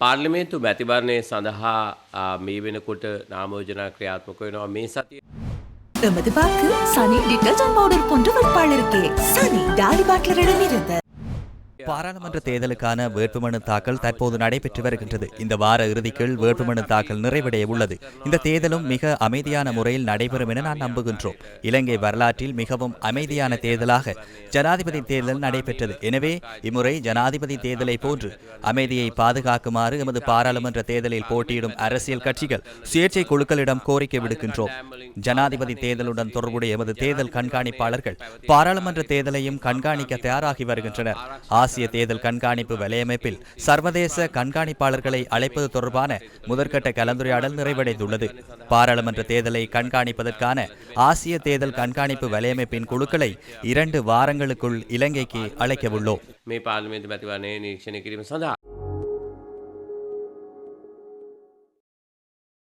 පාර්ලිමේන්තු මැතිවරණය සඳහා ආ, මේ වෙනකොට නාමෝජනා ක්‍රියාත්මක වෙනවා මේ සතිය. எமது வாக்கு சனி டிட்டர்ஜென்ட் பவுடர் போன்ற வேட்பாளருக்கே சனி டாடி பாட்லரிடம் இருந்து பாராளுமன்ற தேர்தலுக்கான வேட்புமனு தாக்கல் தற்போது நடைபெற்று வருகின்றது. இந்த வார இறுதிக்குள் வேட்புமனு தாக்கல் நிறைவடைய உள்ளது. இந்த தேர்தலும் மிக அமைதியான முறையில் நடைபெறும் என நான் நம்புகின்றோம். இலங்கை வரலாற்றில் மிகவும் அமைதியான தேர்தலாக ஜனாதிபதி தேர்தல் நடைபெற்றது. எனவே இம்முறை ஜனாதிபதி தேர்தலை போன்று அமைதியை பாதுகாக்குமாறு எமது பாராளுமன்ற தேர்தலில் போட்டியிடும் அரசியல் கட்சிகள் சுயேட்சை குழுக்களிடம் கோரிக்கை விடுக்கின்றோம். ஜனாதிபதி தேர்தலுடன் தொடர்புடைய எமது தேர்தல் கண்காணிப்பாளர்கள் பாராளுமன்ற தேர்தலையும் கண்காணிக்க தயாராகி வருகின்றனர். ஆசிய தேர்தல் கண்காணிப்பு வலையமைப்பில் சர்வதேச கண்காணிப்பாளர்களை அழைப்பது தொடர்பான முதற்கட்ட கலந்துரையாடல் நிறைவடைந்துள்ளது. பாராளுமன்ற தேர்தலை கண்காணிப்பதற்கான ஆசிய தேர்தல் கண்காணிப்பு வலையமைப்பின் குழுக்களை இரண்டு வாரங்களுக்குள் இலங்கைக்கு அழைக்கவுள்ளோம்